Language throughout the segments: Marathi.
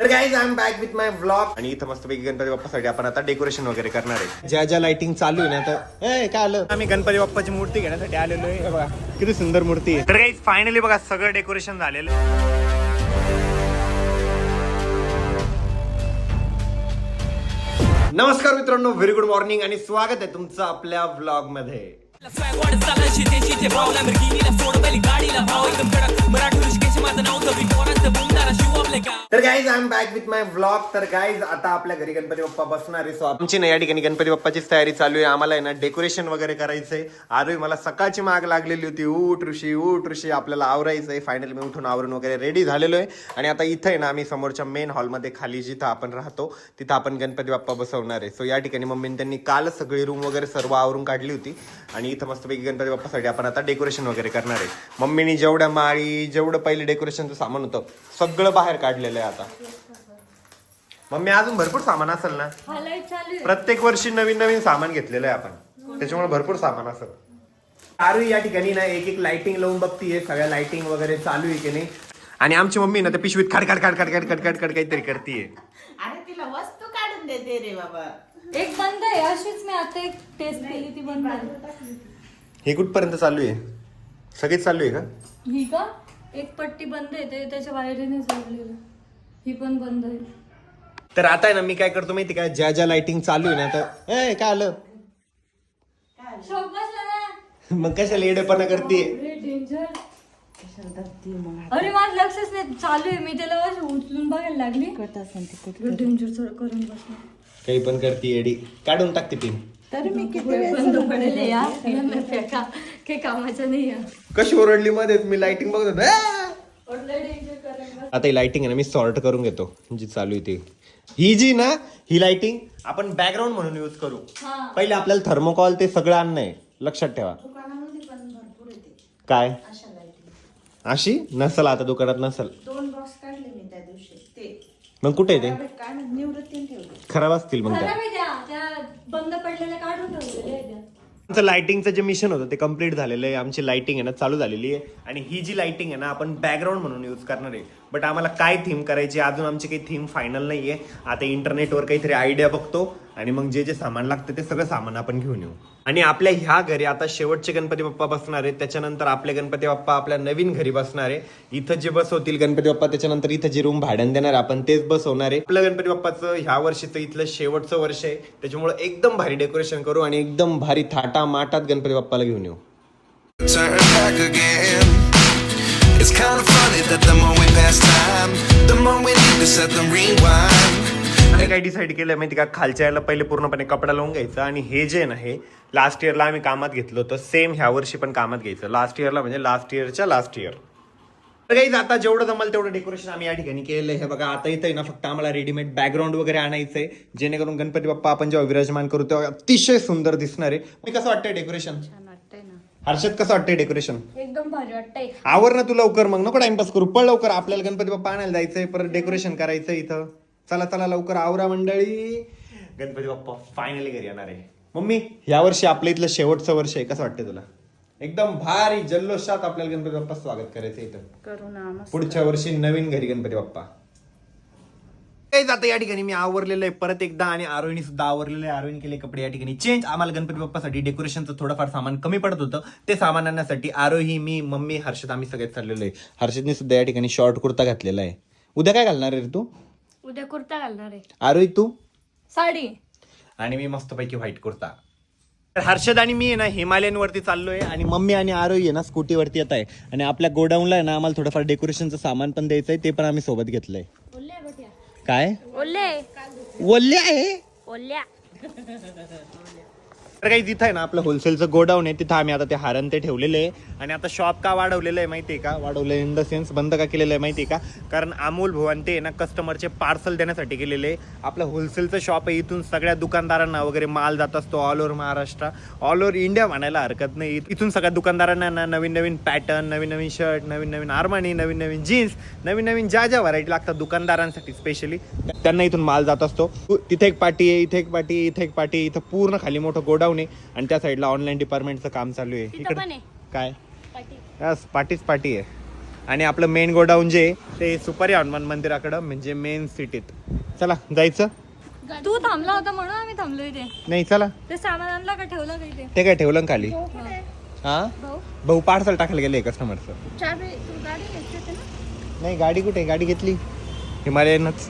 तर guys I am back with my blog आणि इथं मस्त पैकी गणपती बाप्पासाठी आपण आता डेकोरेशन वगैरे करणार आहे. ज्या ज्या लाइटिंग चालू आहे ना तर ए काय आलं? आम्ही गणपती बाप्पाची मूर्ती घेण्यासाठी आलेलो आहे. हे बघा किती सुंदर मूर्ती आहे. तर गाईज फायनली बघा सगळं डेकोरेशन झालेलं आहे. नमस्कार मित्रांनो व्हेरी गुड मॉर्निंग आणि स्वागत आहे तुमचं आपल्या ब्लॉगमध्ये स्वॅग वाढत चालला शिते शिते भाव लॅम्बोर्गिनीला सोड पहिली गाडीला भाव एकदम कडक. तर guys I am back with my blog तर गाईज आता आपल्या घरी गणपती बाप्पा बसणार आहे. सो आमची ना या ठिकाणी गणपती बाप्पाचीच तयारी चालू आहे. आम्हाला आहे ना डेकोरेशन वगैरे करायचंय आरोही मला सकाळची माग लागलेली होती. उठ ऋषी उठ ऋषी आपल्याला आवरायचंय फायनली मी उठून आवरून वगैरे रेडी झालेलो आहे. आणि आता इथं आहे ना आम्ही समोरच्या मेन हॉलमध्ये खाली जिथं आपण राहतो तिथं आपण गणपती बाप्पा बसवणार आहे. सो या ठिकाणी मम्मीने त्यांनी कालच सगळी रूम वगैरे सर्व आवरून काढली होती. आणि इथं मस्तपैकी गणपती बाप्पासाठी आपण आता डेकोरेशन वगैरे करणार आहे. मम्मीने जेवढ्या माळी जेवढं पहिले डेकोरेशनचं सामान होतं. सगळं बाहेर काढलेलं आहे आता. मम्मी अजून भरपूर सामान असेल ना? प्रत्येक वर्षी नवीन नवीन सामान घेतलेलं आहे आपण. त्याच्यामुळे भरपूर सामान असेल. चारू या ठिकाणी ना एक एक लाइटिंग लावून बघतीये. सगळ्या लाइटिंग वगैरे चालू आहे की नाही? आणि आमची मम्मी ना त्या पिशवीत खडखड खडखड खडखड खडखड काहीतरी करतीये. अरे तिला वस्तू काढून देते रे बाबा. एक बंद आहे अशीच मी आता एक टेस्ट केली ती बंद हे कुठपर्यंत चालू आहे? सगळीच चालू आहे का? ही का? एक पट्टी बंद आहे ते त्याच्या बाहेरने जोडलेलं ही पण बंद आहे. तर आता आहे ना मी काय करतो माहिती का? ज्या ज्या लाइटिंग चालू आहे ना तर ए काय आलं? शॉक बसला ना. मग कशाला येडेपणा करते? अरे डेंजर अरे माझं लक्षच नाही. चालू आहे. मी त्याला उचलून बघायला लागली. डेंजर करून बसला. काही पण करते येडी. काढून टाकते पिन तरी मी किती बंद पडेल आहे या. यांना फेका काही कामाचं नाही या कशी ओरडली मध्ये मी लाइटिंग बघत आता ही लाइटिंग आहे ना मी सॉर्ट करून घेतो जी चालू आहे ती. ही जी ना ही लाइटिंग आपण बॅकग्राऊंड म्हणून यूज करू. हा. पहिले आपल्याला थर्मोकॉल ते सगळं आणणं आहे. लक्षात ठेवा. दुकानामध्ये पण भरपूर येते. काय? अशी? नसल आता दुकानात नसल दोन बॉक्स काढले मी त्या दिवशी ते मग कुठे आहे ते? ठेवले. खराब असतील मग त्या. खराब आहे त्या. त्या बंद पडलेल्या काढून ठेवलेल्या आहे त्या. आमचं लाइटिंगचं जे मिशन होतं ते कंप्लीट झालेलं आहे. आमची लाइटिंग आहे ना चालू झालेली आहे. आणि ही जी लाइटिंग आहे ना आपण बॅकग्राऊंड म्हणून यूज करणार आहे. बट आम्हाला काय थीम करायची अजून आमची काही थीम फायनल नाही आहे आता इंटरनेटवर काहीतरी आयडिया बघतो आणि मग जे जे सामान लागतं ते सगळं सामान आपण घेऊन येऊ. आणि आपल्या ह्या घरी आता शेवटचे गणपती बाप्पा बसणार आहेत. त्याच्यानंतर आपले गणपती बाप्पा आपल्या नवीन घरी बसणार आहे. इथं जे बसवतील गणपती बाप्पा त्याच्यानंतर इथं जे रूम भाड्याने देणार आपण तेच बसवणार आहे. आपलं गणपती बाप्पाचं ह्या वर्षीचं इथलं शेवटचं वर्ष आहे. त्याच्यामुळे एकदम भारी डेकोरेशन करू आणि एकदम भारी थाटा माटात गणपती बाप्पाला घेऊन येऊ. Turn that the more we pass time, the more we need to set the rewind. आम्ही काय डिसाईड केलं माहिती का? खालच्या याला पहिले पूर्णपणे कपडा लावून घ्यायचा आणि हे जे ना हे लास्ट इयरला आम्ही कामात घेतलं होतं. सेम ह्या वर्षी पण कामात घ्यायचं. लास्ट इयरला म्हणजे लास्ट इयरच्या लास्ट इयर तर काही आता जेवढं जमल तेवढं डेकोरेशन आम्ही या ठिकाणी केलेलं आहे. हे बघा आता इथं आहे ना फक्त आम्हाला रेडीमेड बॅकग्राऊंड वगैरे आणायचंय. जेणेकरून गणपती बाप्पा आपण जेव्हा विराजमान करू तेव्हा अतिशय सुंदर दिसणार आहे. मी कसं वाटतंय डेकोरेशन हर्षद कसं वाटतंय डेकोरेशन एकदम भारी वाटतंय. आवर ना तू लवकर मग. नको टाइमपास करू. पण लवकर. आपल्याला गणपती बाप्पा आणायला जायचंय. परत डेकोरेशन करायचं इथं. चला चला लवकर. आवरा मंडळी. गणपती बाप्पा फायनली घरी येणार आहे. मम्मी या वर्षी आपल्या इथलं शेवटचं वर्ष आहे. कसं वाटतं तुला? एकदम भारी जल्लोषात आपल्याला गणपती बाप्पा स्वागत करायचं इथं. करू ना मस्त. पुढच्या वर्षी नवीन घरी गणपती बाप्पा. काही जातं या ठिकाणी. मी आवरलेलं आहे परत एकदा आणि आरोहिणी सुद्धा आवरलेलं आहे. आरोहिणी केले कपडे या ठिकाणी चेंज आम्हाला गणपती बाप्पासाठी डेकोरेशनचं थोडंफार सामान कमी पडत होतं. ते सामान आणण्यासाठी आरोही मी मम्मी हर्षद आम्ही सगळेच चाललेलो आहे. हर्षदने सुद्धा या ठिकाणी शॉर्ट कुर्ता घातलेला आहे. उद्या काय घालणार आहे रे तू? उद्या कुर्ता घालणार आहे. आरोही तू? साडी. आणि मी मस्तपैकी व्हाईट कुर्ता. तर हर्षद आणि मी आहे ना हिमालयनवरती चाललोय आणि मम्मी आणि आरोही आहे ना स्कूटीवरती येत आहे. आणि आपल्या गोडाऊनला आहे ना आम्हाला थोडंफार डेकोरेशनचं सामान पण द्यायचं आहे ते पण आम्ही सोबत घेतलंय. काय? ओल्ले ओल्ले आहे? ओल्ल्या तर काही तिथं आहे ना आपलं होलसेलचं गोडाऊन आहे तिथं आम्ही आता ते हारण ते ठेवलेलं आहे. आणि आता शॉप का वाढवलेलं आहे माहिती आहे का? वाढवलं इन द सेन्स बंद का केलेलं आहे माहिती आहे का? कारण अमोल भुवन ते आहे ना कस्टमरचे पार्सल देण्यासाठी केलेले आहे. आपलं होलसेलचं शॉप आहे इथून सगळ्या दुकानदारांना वगैरे माल जात असतो all over Maharashtra. All over India म्हणायला हरकत नाही. इथून सगळ्या दुकानदारांना ना नवीन नवीन पॅटर्न नवीन नवीन शर्ट नवीन नवीन आर्मानी नवीन नवीन जीन्स नवीन नवीन ज्या ज्या व्हरायटी लागतात दुकानदारांसाठी स्पेशली त्यांना इथून माल जात असतो. तिथे एक पाटी आहे इथे एक पाटी इथे एक पाटी इथं पूर्ण खाली मोठं गोडाऊन आहे आणि त्या साईडला ऑनलाईन डिपार्टमेंटचं काम चालू आहे. आहे. काय? पाटी. यस पार्टीच पार्टी आहे. आणि आपलं मेन गोडाऊन जे आहे, ते सुपारी हनुमान मंदिराकडं म्हणजे मेन सिटीत चला जायचं? तू थांबला होता म्हणून आम्ही थांबलो इथे. नाही चला. ते सामान आणलं का ठेवलं का इथे? ते काय ठेवलं ना खाली? हा? भाऊ? पार्सल टाकायला गेले कस्टमरचं चाबी तू गाडी घेतली होती ना? नाही गाडी कुठे गाडी घेतली. हिमालयनच.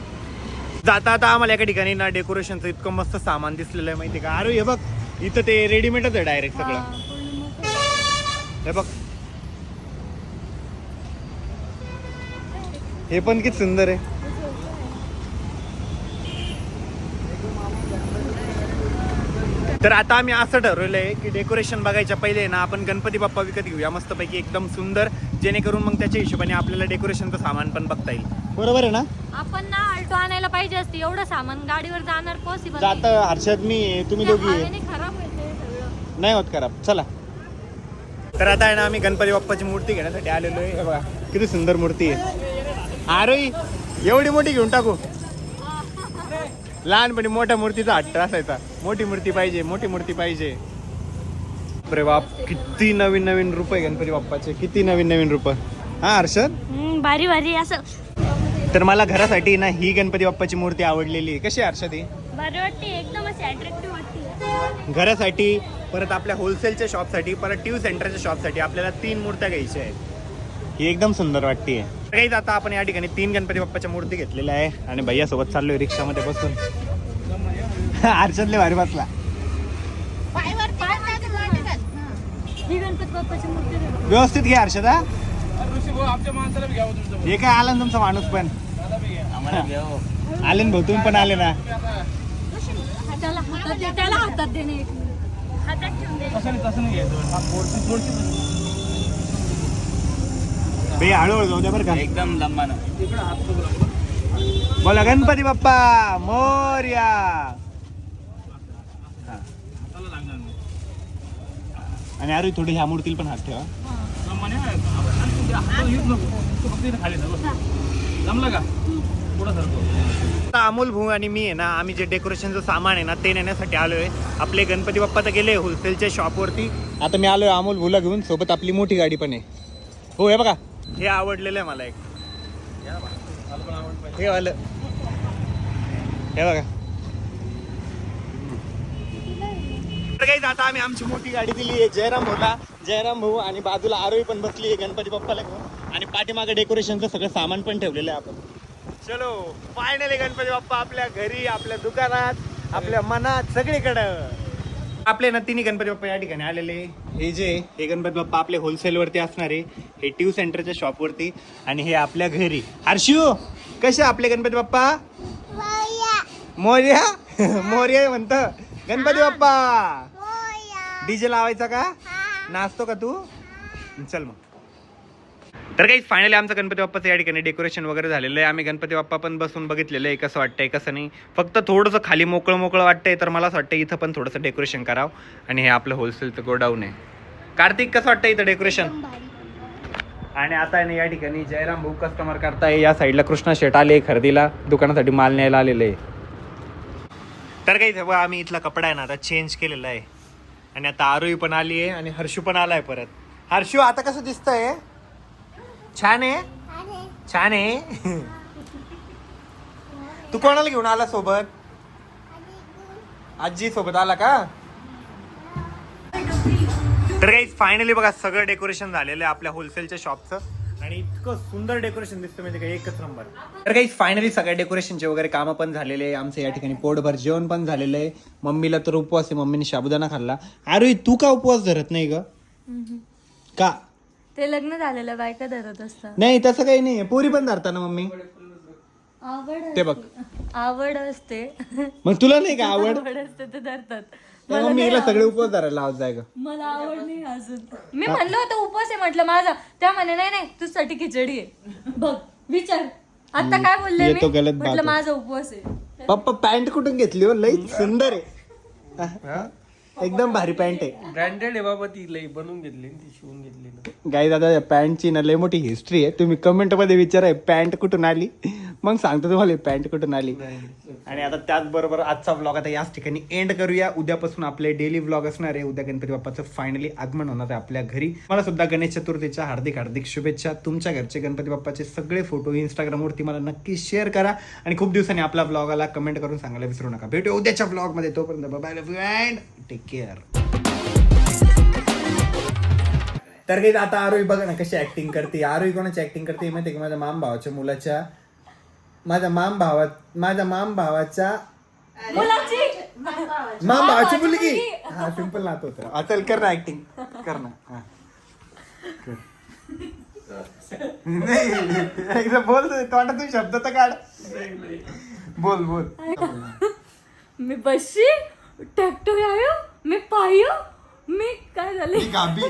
जाता आता आम्हाला एका ठिकाणी ना डेकोरेशनचं इतकं मस्त सामान दिसलेलं आहे माहिती का? अरे हे बघ. इथं ते रेडीमेडच आहे डायरेक्ट सगळं. हा, बघ. हे पण किती सुंदर आहे. तर आता आम्ही असं ठरवलं आहे की डेकोरेशन बघायच्या पहिले ना आपण गणपती बाप्पा विकत घेऊया. मस्तपैकी एकदम सुंदर. जेणेकरून मग त्याच्या हिशोबाने आपल्याला डेकोरेशनचं सामान पण बघता येईल. बरोबर आहे ना? आपण ना आल्टो आणायला पाहिजे असते एवढं सामान गाडीवर जाणार पॉसिबल जात हर्षद मी तुम्ही दोघी. खराब होते सगळं. नाही होत खराब. चला. तर आता आहे ना आम्ही गणपती बाप्पाची मूर्ती घेण्यासाठी आलेलो आहे. हे बघा किती सुंदर मूर्ती आहे. अरे एवढी मोठी घेऊन टाकू. लहानपणी मोठ्या मूर्तीचा हट्ट असायचा. मोठी मूर्ती पाहिजे मोठी मूर्ती पाहिजे. अरे बाप किती नवीन नवीन रूप आहे गणपती बाप्पाचे. किती नवीन नवीन रूप. हा हर्षद? भारी भारी. असं तर मला घरासाठी ना ही गणपती बाप्पाची मूर्ती आवडलेली आहे. कशी हर्षद? ही वाटते घरासाठी परत आपल्या होलसेलच्या शॉपसाठी परत ट्यू सेंटरच्या शॉपसाठी आपल्याला तीन मूर्त्या घ्यायच्या आहेत. ही एकदम सुंदर वाटते. काहीच आता आपण या ठिकाणी तीन गणपती बाप्पाच्या मूर्ती घेतलेल्या आहे आणि भैया सोबत चाललोय रिक्षामध्ये बसून. आरशातले भारी बसला. पायवर पाय टाकून हा. काय आला ना तुमचा माणूस पण? आले ना भाऊ तुम्ही पण आले ना? त्याला हातात दे त्याला हातात देणे एक. मिनिट. हातात ठेवून दे भैया हळूहळू जाऊ द्या बरं का. एकदम बोला गणपती बाप्पा मोर्या. हा. आणि अरे थोडी ह्या मूर्तीला पण हात ठेवा. अमोल भाऊ आणि मी आहे ना आम्ही जे डेकोरेशनचं सामान आहे ना ते नेण्यासाठी आलोय. आपले गणपती बाप्पा तर गेले होलसेलच्या शॉपवरती आता मी आलोय अमोल भाऊला घेऊन सोबत आपली मोठी गाडी पण आहे. हो हे बघा. हे आवडलेलं आहे मला एक. हे आलं हे बघा. काही आता आम्ही आमची मोठी गाडी दिली आहे जयराम होता जयराम भाऊ आणि बाजूला आरोही पण बसली आहे गणपती बाप्पाला घेऊन. आणि पाठीमागे डेकोरेशनचं सगळं सामान पण ठेवलेलं आहे आपण. चलो फायनली गणपती बाप्पा आपल्या घरी आपल्या दुकानात आपल्या मनात सगळीकडं. आपले ना तिन्ही गणपती बाप्पा या ठिकाणी आलेले. हे जे हे गणपती बाप्पा आपले होलसेलवरती असणारे हे ट्यू सेंटरच्या शॉपवरती आणि हे आपल्या घरी. हर्षू कसे आपले गणपती बाप्पा? मोर्या. मोर्या? म्हणत. गणपती बाप्पा. डीजे लावायचा का? नाचतो का तू? चल मग. तर काही फायनली आमचं गणपती बाप्पाचं या ठिकाणी डेकोरेशन वगैरे झालेलं आहे. आम्ही गणपती बाप्पा पण बसून बघितलेलं आहे. कसं वाटतंय कसं नाही. फक्त थोडंसं खाली मोकळं मोकळं वाटतंय तर मला असं वाटतं इथं पण थोडंसं डेकोरेशन करावं. आणि हे आपलं होलसेलचं गोडाऊन आहे. कार्तिक कसं वाटतं इथं डेकोरेशन आणि आता आहे ना या ठिकाणी जयराम भाऊ कस्टमर करताय. या साईडला कृष्णा शेट आले खरेदीला. दुकानासाठी माल न्यायला आलेले आहे. तर काही आम्ही इथला कपडा आहे ना आता चेंज केलेला आहे. आणि आता आरोही पण आली आहे आणि हर्षू पण आलाय परत. हर्षू आता कसं दिसतंय? छान आहे? छान आहे. तू कोणाला घेऊन आला सोबत? आजी सोबत आला का? तर काही फायनली बघा सगळं डेकोरेशन झालेलं आहे आपल्या होलसेलच्या शॉपचं आणि इतकं सुंदर डेकोरेशन दिसतं म्हणजे काय एकच नंबर. तर काही फायनली सगळ्या डेकोरेशनचे वगैरे कामं पण झालेले आहे. आमचं या ठिकाणी पोटभर जेवण पण झालेलं आहे. मम्मीला तर उपवास आहे. मम्मीने साबुदाणा खाल्ला. अरे तू का उपवास धरत नाही ग? का? ते लग्न झालेलं बायका धरत असतात. नाही तसं काही नाही पोरी पण धरता ना मम्मी? आवड ते बघ. आवड असते. मग तुला नाही का आवड? आवड असते ते धरतात. हिला सगळे उपवास धरायला लावत जाय ग. मला आवड नाही अजून. मी म्हणलं होतं उपवास आहे म्हटलं माझा. त्या म्हणे नाही नाही तुझ्यासाठी खिचडी आहे. बघ विचार. आता काय बोलले मी? तो गलत बात म्हटलं. माझा उपवास आहे. पप्पा पॅन्ट कुठून घेतली हो? लई सुंदर आहे. एकदम भारी पॅन्ट आहे. ब्रँडेड आहे बाबा ती लई बनवून घेतली ना ती शिवून घेतली ना. गाई दादा या पॅन्टची ना लय मोठी हिस्ट्री आहे. तुम्ही कमेंटमध्ये विचारा पॅन्ट कुठून आली? मग सांगतो तुम्हाला पॅन्ट कुठून आली. आणि आता त्याचबरोबर आजचा व्लॉग आता याच ठिकाणी एंड करूया. उद्यापासून आपले डेली व्लॉग असणार आहे. उद्या गणपती बाप्पाचं फायनली आगमन होणार आहे आपल्या घरी. मला सुद्धा गणेश चतुर्थीच्या हार्दिक हार्दिक शुभेच्छा. तुमच्या घरचे गणपती बाप्पाचे सगळे फोटो इंस्टाग्रामवरती मला नक्की शेअर करा. आणि खूप दिवसांनी आपला व्लॉग आला कमेंट करून सांगायला विसरू नका. भेटू उद्याच्या व्लॉगमध्ये. तोपर्यंत bye love you and take care तर काही आता आरोही बघा ना कशी ऍक्टिंग करते. आरोही कोणाची ऍक्टिंग करते माहिती का? माझ्या माम भावाच्या मुलाच्या माझ्या माम भावात माझ्या माम भावाच्या मुलाची? माम भावाची मुलगी. हा सिंपल नात होत. चल कर ना ऍक्टिंग कर ना. हा. कर. नाही एकदा बोल तोंडातून शब्द तर काढ. बोल बोल. मी बसशी ट्रॅक्टर आयो मी पायो मी काय झाले? गाबी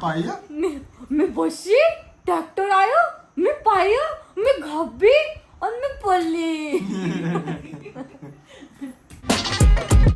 पाहिजे मी मी बसशी ट्रॅक्टर आयो मी पायो मी घाबी आणि मी पडली.